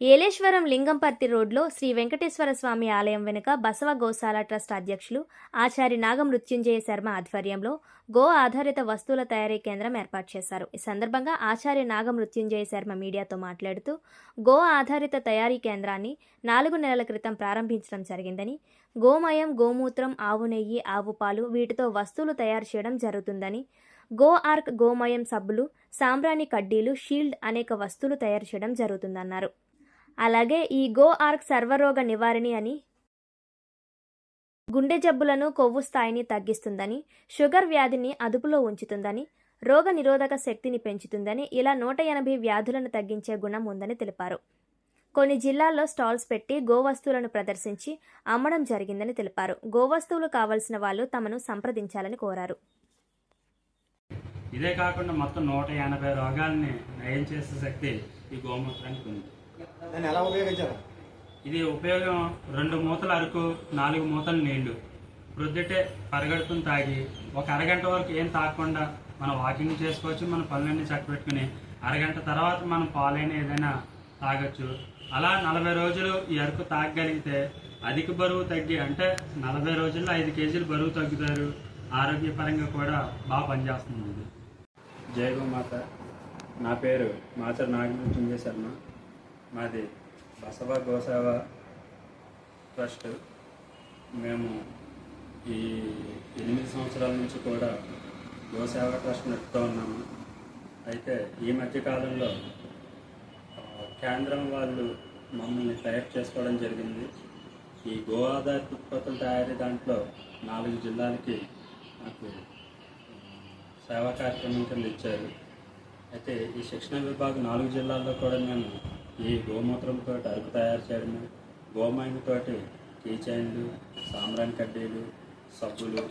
ఏలేశ్వరం లింగంపర్తి రోడ్లో శ్రీ వెంకటేశ్వర స్వామి ఆలయం వెనుక బసవ గోశాల ట్రస్ట్ అధ్యక్షులు ఆచారి నాగమృత్యుంజయ శర్మ ఆధ్వర్యంలో గో ఆధారిత వస్తువుల తయారీ కేంద్రం ఏర్పాటు చేశారు. ఈ సందర్భంగా ఆచార్య నాగమృత్యుంజయ శర్మ మీడియాతో మాట్లాడుతూ గో ఆధారిత తయారీ కేంద్రాన్ని నాలుగు నెలల క్రితం ప్రారంభించడం జరిగిందని గోమయం గోమూత్రం ఆవు నెయ్యి ఆవు పాలు వీటితో వస్తువులు తయారు చేయడం జరుగుతుందని గో ఆర్క్ గోమయం సబ్బులు సాంబ్రాణి కడ్డీలు షీల్డ్ అనేక వస్తువులు తయారు చేయడం జరుగుతుందన్నారు. అలాగే ఈ గో ఆర్క్ సర్వరోగ నివారణి అని. గుండె జబ్బులను కొవ్వు స్థాయిని తగ్గిస్తుందని షుగర్ వ్యాధిని అదుపులో ఉంచుతుందని రోగ నిరోధక శక్తిని పెంచుతుందని ఇలా నూట ఎనభై వ్యాధులను తగ్గించే గుణం ఉందని తెలిపారు. కొన్ని జిల్లాల్లో స్టాల్స్ పెట్టి గోవస్తువులను ప్రదర్శించి అమ్మడం జరిగిందని తెలిపారు. గోవస్తువులు కావలసిన వాళ్ళు తమను సంప్రదించాలని కోరారు. ఇదే కాకుండా మొత్తం నూట ఎనభై రోగాల్ని నయం చేసే శక్తి ఈ గోమూత్రానికి ఉంది. దాన్ని ఎలా ఉపయోగించారు? ఇది ఉపయోగం రెండు మూతల అరకు నాలుగు మూతలు నీళ్ళు. ప్రొద్దుటే పరిగెడుకుని తాగి ఒక అరగంట వరకు ఏం తాగకుండా మనం వాకింగ్ చేసుకోవచ్చు మన పనులన్నీ చక్కబెట్టుకుని అరగంట తర్వాత మనం పాలైన ఏదైనా తాగొచ్చు. అలా నలభై రోజులు ఈ అరకు తాగగలిగితే అధిక బరువు తగ్గి అంటే నలభై రోజుల్లో ఐదు కేజీలు బరువు తగ్గుతారు. ఆరోగ్యపరంగా కూడా బాగా పనిచేస్తుంది ఇది. జై గోమాత. నా పేరు మాచర్ నాగమృత్యుంజయ శర్మ మాది బసవ గోసేవ ట్రస్ట్. మేము ఈ ఎనిమిది సంవత్సరాల నుంచి కూడా గోసేవ ట్రస్ట్ నడుపుతూ ఉన్నాము. అయితే ఈ మధ్య కాలంలో కేంద్రం వాళ్ళు మమ్మల్ని తయారు చేసుకోవడం జరిగింది. ఈ గో ఆధారిత ఉత్పత్తుల తయారీ దాంట్లో నాలుగు జిల్లాలకి నాకు సేవా కార్యక్రమం కింద ఇచ్చారు. అయితే ఈ శిక్షణ విభాగం నాలుగు జిల్లాల్లో కూడా మేము ఈ గోమూత్రంతో అరకు తయారు చేయడము గోమయంతోటి కీ చైన్లు సాంబ్రాణి కడ్డీలు సబ్బులు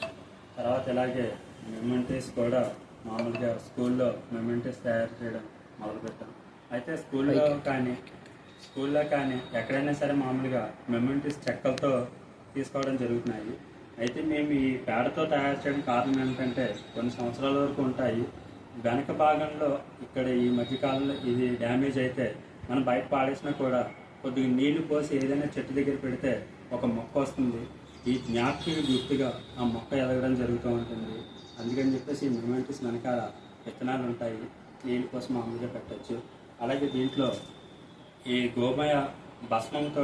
తర్వాత ఇలాగే మెమెంటీస్ కూడా మామూలుగా స్కూల్లో మెమెంటీస్ తయారు చేయడం మొదలుపెట్టాం. అయితే స్కూల్లో కానీ స్కూల్లో కానీ ఎక్కడైనా సరే మామూలుగా మెమెంటీస్ చెక్కలతో తీసుకోవడం జరుగుతున్నాయి. అయితే మేము ఈ పేడతో తయారు చేయడం కారణం ఏంటంటే కొన్ని సంవత్సరాల వరకు ఉంటాయి. వెనక భాగంలో ఇక్కడ ఈ మధ్యకాలంలో ఇది డ్యామేజ్ అయితే మనం బయట పాడేసినా కూడా కొద్దిగా నీళ్ళు పోసి ఏదైనా చెట్టు దగ్గర పెడితే ఒక మొక్క వస్తుంది. ఈ జ్ఞాపకి గుర్తుగా ఆ మొక్క ఎదగడం జరుగుతూ ఉంటుంది. అందుకని చెప్పేసి ఈ మెమెంటీస్ వెనకాల విత్తనాలు ఉంటాయి. నీళ్ళు కోసం మామూలుగా పెట్టచ్చు. అలాగే దీంట్లో ఈ గోమయ భస్మంతో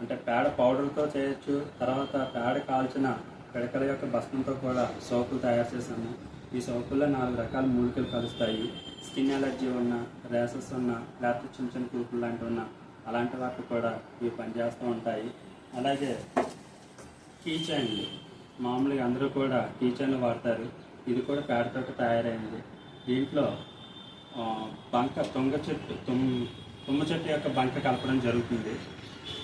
అంటే పేడ పౌడర్తో చేయొచ్చు. తర్వాత పేడ కాల్చిన పిడకల యొక్క భస్మంతో కూడా సోపులు తయారు చేశాము. ఈ సోపుల్లో నాలుగు రకాల మూలికలు కలుస్తాయి. స్కిన్ ఎలర్జీ ఉన్న ర్యాసెస్ ఉన్న లేకపోతే చిన్న చిన్న కూపులు లాంటివి ఉన్న అలాంటి వాటికి కూడా ఇవి పనిచేస్తూ ఉంటాయి. అలాగే కీ చైన్లు మామూలుగా అందరూ కూడా కీ చైన్లు వాడతారు. ఇది కూడా పేడతో తయారైంది. దీంట్లో బంక తుంగ చెట్టు తుమ్ తుమ్మ చెట్టు యొక్క బంక కలపడం జరుగుతుంది.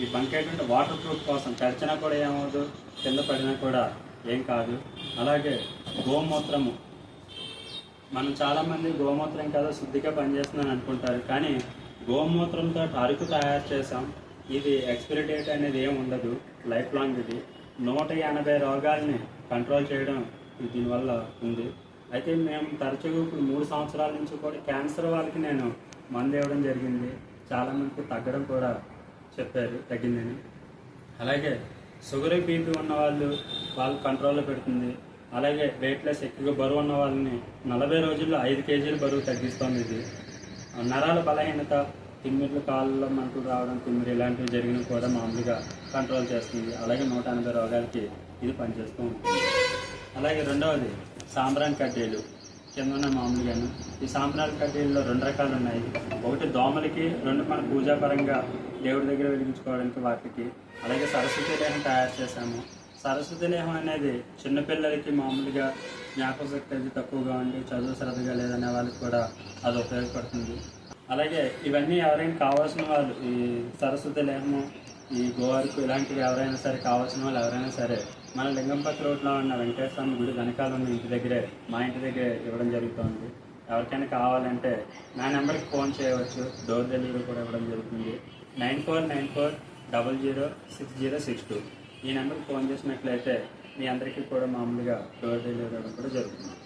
ఈ బంక ఏంటంటే వాటర్ ప్రూఫ్ కోసం తడిచినా కూడా ఏమవుదు కింద పడినా కూడా ఏం కాదు. అలాగే గోమూత్రము మనం చాలామంది గోమూత్రం కదా శుద్ధిగా పనిచేస్తుందని అనుకుంటారు. కానీ గోమూత్రంతో అరకు తయారు చేసాం ఇది ఎక్స్పైరీ డేట్ అనేది ఏం ఉండదు. లైఫ్ లాంగ్ ఇది. నూట ఎనభై రోగాల్ని కంట్రోల్ చేయడం దీనివల్ల ఉంది. అయితే మేము తరచుగా ఇప్పుడు మూడు సంవత్సరాల నుంచి కూడా క్యాన్సర్ వాళ్ళకి నేను మందు ఇవ్వడం జరిగింది. చాలామందికి తగ్గడం కూడా చెప్పారు తగ్గిందని. అలాగే షుగర్ బీపీ ఉన్న వాళ్ళు వాళ్ళు కంట్రోల్లో పెడుతుంది. అలాగే వెయిట్లెస్ ఎక్కువగా బరువు ఉన్న వాళ్ళని నలభై రోజుల్లో ఐదు కేజీలు బరువు తగ్గిస్తుంది ఇది. నరాల బలహీనత తిమ్మిర్లు కాళ్ళలో మంటలు రావడం తిమ్మిరి ఇలాంటివి జరిగినవి కూడా మామూలుగా కంట్రోల్ చేస్తుంది. అలాగే నూట ఎనభై రోగాలకి ఇది పనిచేస్తూ ఉంటుంది. అలాగే రెండవది సాంబ్రాన్ కడ్డీలు. కింద ఉన్న మామూలుగాను ఈ సాంబ్రాన్ కడ్డీల్లో రెండు రకాలు ఉన్నాయి. ఒకటి దోమలకి రెండు మన పూజాపరంగా దేవుడి దగ్గర వెలిగించుకోవడానికి వాటికి. అలాగే సరస్వతి లేహం తయారు చేశాము. సరస్వతి లేహం అనేది చిన్నపిల్లలకి మామూలుగా జ్ఞాపకశక్తి అది తక్కువగా ఉండి చదువు శ్రద్ధగా లేదనే వాళ్ళకి కూడా అది ఉపయోగపడుతుంది. అలాగే ఇవన్నీ ఎవరైనా కావాల్సిన వాళ్ళు ఈ సరస్వతి లేహము ఈ గోవారికి ఇలాంటివి ఎవరైనా సరే కావాల్సిన వాళ్ళు ఎవరైనా సరే మన లింగంపతి రోడ్లో ఉన్న వెంకటేశ్వర స్వామి గుడి వెనకాల ఉన్న ఇంటి దగ్గరే మా ఇంటి దగ్గరే ఇవ్వడం జరుగుతుంది. ఎవరికైనా కావాలంటే నా నెంబర్కి ఫోన్ చేయవచ్చు డోర్ డెలివరీ కూడా ఇవ్వడం జరుగుతుంది. Nine four nine four double zero six zero six two. ఈ నెంబర్కి ఫోన్ చేసినట్లయితే మీ అందరికీ కూడా మామూలుగా డోర్ డెలివరీ కూడా జరుగుతుంది.